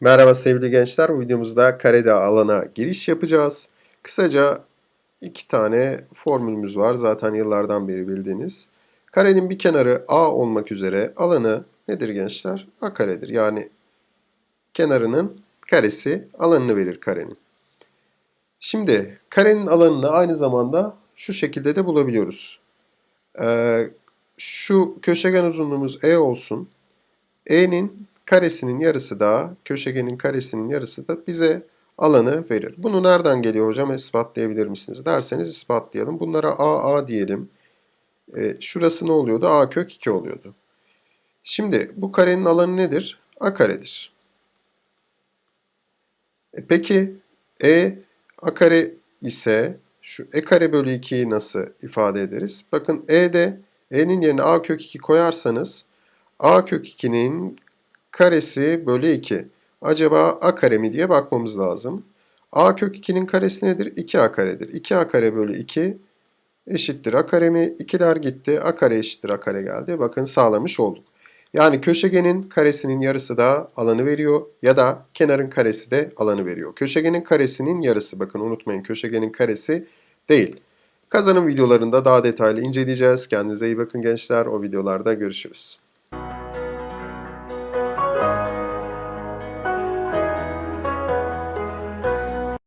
Merhaba sevgili gençler. Videomuzda karede alana giriş yapacağız. Kısaca iki tane formülümüz var. Zaten yıllardan beri bildiğiniz. Karenin bir kenarı A olmak üzere alanı nedir gençler? A karedir. Yani kenarının karesi alanını verir karenin. Şimdi karenin alanını aynı zamanda şu şekilde de bulabiliyoruz. Ee, şu köşegen uzunluğumuz E olsun. E'nin karesinin yarısı da köşegenin karesinin yarısı da bize alanı verir. Bunu nereden geliyor hocam ispatlayabilir misiniz derseniz ispatlayalım. Bunlara A A diyelim. E, şurası ne oluyordu? A kök 2 oluyordu. Şimdi bu karenin alanı nedir? A karedir. E, peki E A kare ise şu E kare bölü 2'yi nasıl ifade ederiz? Bakın E'de E'nin yerine A kök 2 koyarsanız A kök 2'nin karesi bölü 2. Acaba a kare mi diye bakmamız lazım. a kök 2'nin karesi nedir? 2a karedir. 2a kare bölü 2 eşittir a kare mi? 2'ler gitti. a kare eşittir a kare geldi. Bakın sağlamış olduk. Yani köşegenin karesinin yarısı da alanı veriyor ya da kenarın karesi de alanı veriyor. Köşegenin karesinin yarısı bakın unutmayın köşegenin karesi değil. Kazanım videolarında daha detaylı inceleyeceğiz. Kendinize iyi bakın gençler. O videolarda görüşürüz.